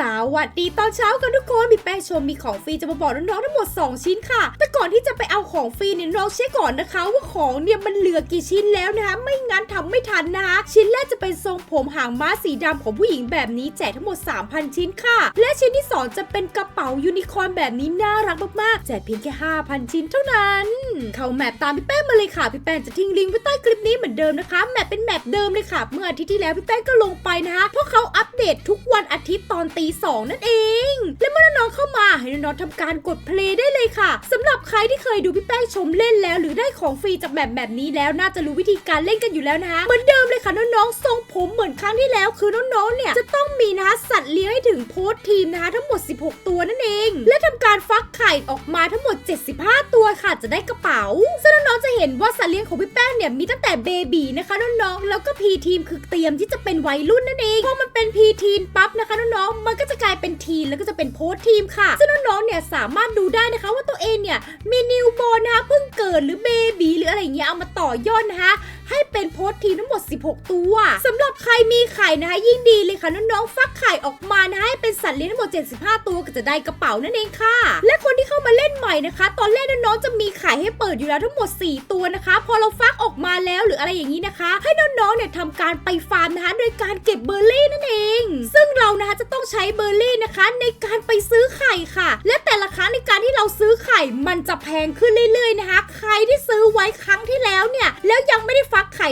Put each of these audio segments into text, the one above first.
สวัสดีตอนเช้ากันทุกคนมีแป้งชมมีของฟรีจะมาบอกน้องๆทั้งหมด 2 ชิ้นค่ะ แต่ก่อนที่จะไปเอาของฟรีเนี่ยน้องเช็คก่อนนะคะ ว่าของเนี่ยมันเหลือกี่ชิ้นแล้วนะคะ ไม่งั้นทำไม่ทันนะคะชิ้นแรกจะเป็นทรงผมหางม้าสีดำของผู้หญิงแบบนี้แจกทั้งหมด 3,000 ชิ้นค่ะ และชิ้นที่ 2 จะเป็นกระเป๋ายูนิคอร์นแบบนี้น่ารักมากๆแจกเพียงแค่ 5,000 ชิ้นเท่านั้นเข้าแมปตามพี่แป้งมาเลยค่ะพี่แป้งจะทิ้งลิงก์ไว้ใต้คลิปนี้เหมือนเดิมนะคะแมปเป็นแมปเดิมเลยค่ะ เมื่ออาทิตย์ที่แล้วพี่แป้งก็ลงไปนะคะเพราะเขาอัปเดตทุกวันอาทิตย์ตอนตีสองนั่นเอง และเมื่อน้องเข้ามาให้น้องทำการกดเพลย์ได้เลยค่ะสำหรับใครที่เคยดูพี่แป้งชมเล่นแล้ว หรือได้ของฟรีจากแบบแบบนี้แล้วน่าจะรู้วิธีการเล่นกันอยู่แล้วนะคะเหมือนเดิมเลยค่ะน้องๆทรงผมเหมือนครั้งที่แล้ว คือน้องๆเนี่ยจะต้องมีนะคะสัตว์เลี้ยงให้ถึงโพสทีมนะคะทั้งหมด 16 ตัวนั่นเอง และทำการฟักไข่ออกมาทั้งหมด 75 ตัวค่ะจะได้กระเป๋าซึ่งน้องๆจะเห็นว่าสัตว์เลี้ยงของพี่แป้งเนี่ยมีตั้งแต่เบบีนะคะน้องๆแล้วก็พีทีมคือเตรียมที่จะเป็นวัยรุ่นนั่นเองพอมันเป็นพีทีนปั๊บนะคะน้องๆมันก็จะกลายเป็นทีนแล้วก็จะเป็นโพสทีมค่ะ ซึ่งน้องๆเนี่ยสามารถดูได้นะคะว่าตัวเองเนี่ยมีนิวบอลนะคะเพิ่งเกิดหรือเบบีหรืออะไรเงี้ยเอามาต่อยอดนะคะ ให้เป็นโพสต์ทีทั้งหมด 16 ตัวสำหรับใครมีไข่นะคะยิ่งดีเลยค่ะน้องๆฟักไข่ออกมานะให้เป็นสัตว์เลี้ยงทั้งหมด 75 ตัวก็จะได้กระเป๋านั่นเองค่ะ และคนที่เข้ามาเล่นใหม่นะคะ ตอนแรกน้องๆจะมีไข่ให้เปิดอยู่แล้วทั้งหมด 4 ตัวนะคะ พอเราฟักออกมาแล้วหรืออะไรอย่างนี้นะคะ ให้น้องๆเนี่ยทำการไปฟาร์มนะคะโดยการเก็บเบอร์รี่นั่นเอง ซึ่งเรานะคะจะต้องใช้เบอร์รี่นะคะ ในการไปซื้อไข่ค่ะ และแต่ละครั้งในการที่เราซื้อไข่มันจะแพงขึ้นเรื่อยๆนะคะ ใครที่ซื้อไว้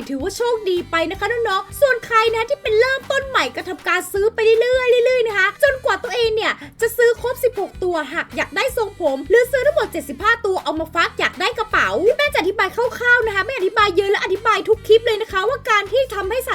ถือว่าโชคดีไปนะคะน้องๆส่วนใครนะที่เป็นเริ่มต้นใหม่ก็ทำการซื้อไปเรื่อยๆเรื่อยๆนะคะ จนกว่าตัวเองเนี่ยจะซื้อครบ 16 ตัวหากอยากได้ทรงผม หรือซื้อทั้งหมด 75 ตัวเอามาฟักอยากได้กระเป๋าพี่แม่จะอธิบายคร่าวๆนะคะไม่อธิบายเยอะและอธิบายทุกคลิปเลยนะคะว่าการ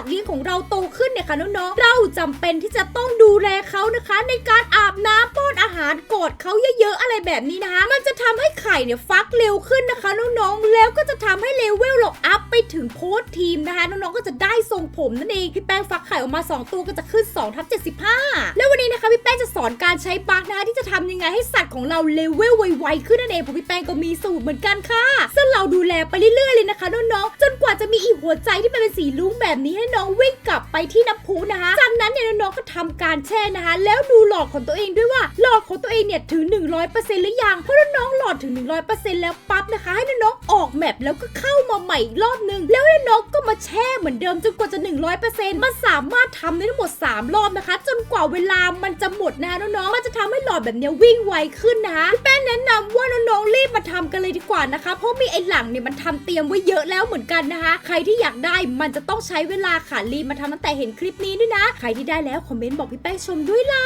ตว์เลี้ยงของเราโตขึ้นเนี่ยค่ะน้องๆ เราจำเป็นที่จะต้องดูแลเขานะคะ ในการอาบน้ำป้อนอาหารกอดเขาเยอะๆอะไรแบบนี้นะคะ มันจะทำให้ไข่เนี่ยฟักเร็วขึ้นนะคะน้องๆ แล้วก็จะทำให้เลเวลเราอัพไปถึงโพสทีมนะคะน้องๆ ก็จะได้ทรงผมนั่นเองพี่แป้งฟักไข่ออกมา 2 ตัวก็จะขึ้น2ทับ75 แล้ววันนี้นะคะพี่แป้งจะสอนการใช้บักนะคะที่จะทำยังไงให้สัตว์ของเราเลเวลไวๆขึ้นนั่นเองเพราะพี่แป้งก็มีสูตรเหมือนกันค่ะ ซึ่งเราดูแลไปเรื่อยๆเลยนะคะน้องๆ จนกว่าจะมีอีกหัวใจที่มันเป็นสีลุ้งแบบนี้ให้น้องวิ่งกลับไปที่น้ำพุนะคะ จากนั้นเนี่ยน้องๆก็ทำการแช่นะคะ แล้วดูหลอดของตัวเองด้วยว่าหลอดของตัวเองเนี่ยถึง 100%หรือยัง เพราะน้องหลอดถึง 100%แล้วปั๊บนะคะ ให้น้องออกแมปแล้วก็เข้ามาใหม่อีกรอบนึง แล้วน้องก็มาแช่เหมือนเดิมจนกว่าจะ 100%มันสามารถทำได้ทั้งหมด 3 รอบนะคะ จนกว่าเวลามันจะหมดนะคะน้องๆมันจะทำให้หลอดแบบนี้วิ่งไวขึ้นนะคะพี่แป้งแนะนำว่าน้องๆรีบมาทำกันเลยดีกว่านะคะ เพราะมีไอ้หลังเนี่ยมันทำเตรียมไว้เยอะแล้วเหมือนกันนะคะ ใครที่อยากได้มันจะต้องใช้เวลาค่ะรีบมาทำตั้งแต่เห็นคลิปนี้ด้วยนะ ใครที่ได้แล้วคอมเมนต์บอกพี่แป้งชมด้วยล่ะ